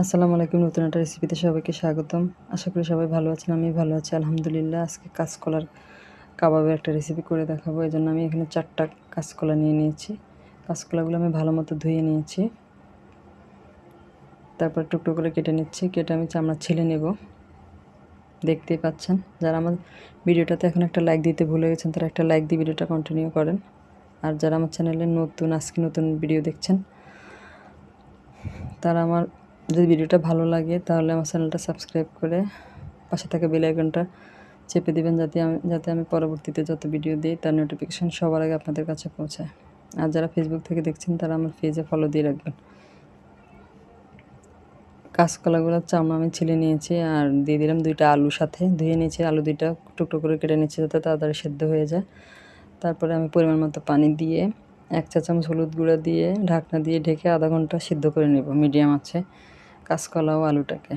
আসসালামু আলাইকুম, নতুন একটা রেসিপিতে সবাইকে স্বাগতম। আশা করি সবাই ভালো আছেন আমি ভালো আছি, আলহামদুলিল্লাহ। আজকে কাঁচকলার কাবাবের একটা রেসিপি করে দেখাবো, এই জন্য আমি এখানে চারটা কাঁচকলা নিয়ে নিয়েছি। কাঁচকলাগুলো আমি ভালো মতো ধুয়ে নিয়েছি। তারপর টুকটো করে কেটে নিচ্ছি, কেটে আমি চামড়া ছিলে নেব। দেখতেই পাচ্ছেন, যারা আমার ভিডিওটাতে এখন একটা লাইক দিতে ভুলে গেছেন, তারা একটা লাইক দিয়ে ভিডিওটা কন্টিনিউ করেন। আর যারা আমার চ্যানেলে নতুন, আজকে নতুন ভিডিও দেখছেন, তারা আমার যদি ভিডিওটা ভালো লাগে, তাহলে আমার চ্যানেলটা সাবস্ক্রাইব করে পাশে থাকা বেল চেপে দিবেন যাতে আমি যাতে আমি পরবর্তীতে যত ভিডিও দিই, তার নোটিফিকেশান সবার আগে আপনাদের কাছে পৌঁছায়। আর যারা ফেসবুক থেকে দেখছেন, তারা আমার পেজে ফলো দিয়ে রাখবেন। কাঁচকলাগুলোর চামড়া আমি ছিলে নিয়েছি, আর দিয়ে দিলাম দুইটা আলু সাথে। ধুয়ে নিয়েছি, আলু দুইটা টুকটো করে কেটে নিয়েছি যাতে তাড়াতাড়ি সেদ্ধ হয়ে যায়। তারপরে আমি পরিমাণ মতো পানি দিয়ে এক চা চামচ হলুদ গুঁড়া দিয়ে ঢাকনা দিয়ে ঢেকে আধা ঘণ্টা সিদ্ধ করে নেব, মিডিয়াম আছে। কাঁচকলা ও আলুটাকে।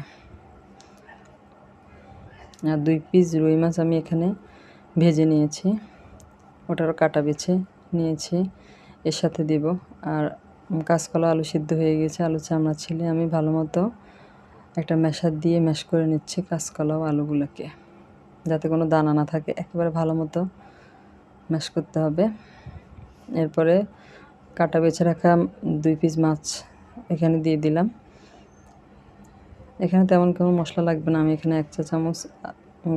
আর দুই পিস রুই মাছ আমি এখানে ভেজে নিয়েছি। ওটারও কাটা বেছে নিয়েছি। এর সাথে দেব। আর কাঁচকলা আলু সিদ্ধ হয়ে গেছে, আলু চামড়া ছিলে। আমি ভালো মতো একটা ম্যাশার দিয়ে ম্যাশ করে নিচ্ছি কাঁচকলা ও আলুগুলোকে। যাতে কোনো দানা না থাকে। একেবারে ভালো মতো ম্যাশ করতে হবে। এরপরে কাটা বেছে রাখা দুই পিস মাছ এখানে দিয়ে দিলাম। এখানে তেমন কোনো মশলা লাগবে না। আমি এখানে এক চা চামচ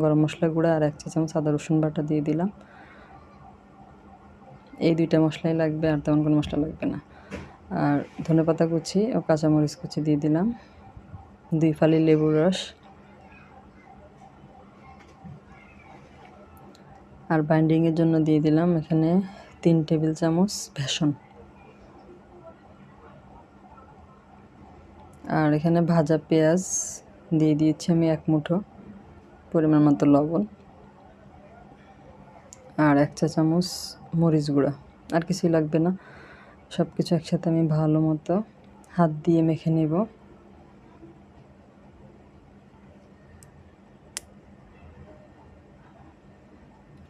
গরম মশলা গুঁড়া আর এক চা চামচ আদা, রসুন বাটা দিয়ে দিলাম। এই দুইটা মশলাই লাগবে আর তেমন কোনো মশলা লাগবে না। আর ধনে পাতা কুচি ও কাঁচামরিচ কুচি দিয়ে দিলাম। দুই ফালি লেবুর রস। আর বাইন্ডিংয়ের জন্য দিয়ে দিলাম এখানে তিন টেবিল চামচ ভেষন আর এখানে ভাজা পেঁয়াজ দিয়ে দিয়েছি আমি এক মুঠো পরিমাণ মতো লবণ আর এক চা চামচ মরিচ গুঁড়া। আর কিছুই লাগবে না। সব কিছু একসাথে আমি ভালো মতো হাত দিয়ে মেখে নেব।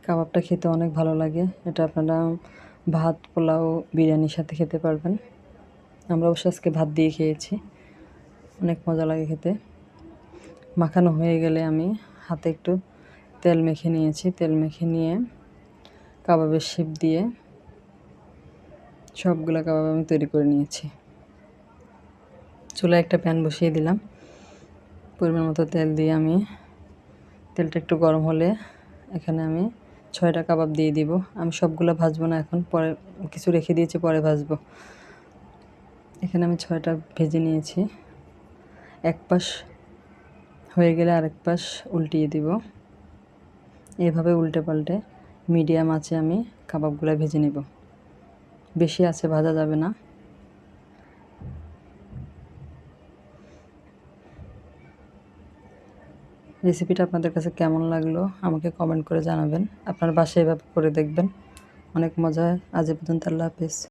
কাবাবটা খেতে অনেক ভালো লাগে। এটা আপনারা ভাত, পোলাও, বিরিয়ানির সাথে খেতে পারবেন। আমরা অবশ্য আজকে ভাত দিয়ে খেয়েছি। অনেক মজা লাগে খেতে। মাখানো হয়ে গেলে আমি হাতে একটু তেল মেখে নিয়েছি। তেল মেখে নিয়ে কাবাবের শেপ দিয়ে সবগুলো কাবাব আমি তৈরি করে নিয়েছি। চুলায় একটা প্যান বসিয়ে দিলাম। পরিমাণ মতো তেল দিয়ে আমি তেলটা একটু গরম হলে এখানে আমি ছয়টা কাবাব দিয়ে দিব। আমি সবগুলো ভাজবো না এখন, পরে কিছু রেখে দিয়েছি, পরে ভাজবো। এখানে আমি ছয়টা ভেজে নিয়েছি। এক পাশ হয়ে গেলে আরেক পাশ উল্টিয়ে দিব। এভাবে উল্টে পাল্টে মিডিয়াম আছে আমি কাবাবগুলো ভেজে নেব। বেশি আছে ভাজা যাবে না। রেসিপিটা আপনাদের কাছে কেমন লাগল আমাকে কমেন্ট করে জানাবেন। আপনার বাসায় এভাবে করে দেখবেন। অনেক মজা। হয় আজ এ পর্যন্ত আল্লাহ হাফিজ।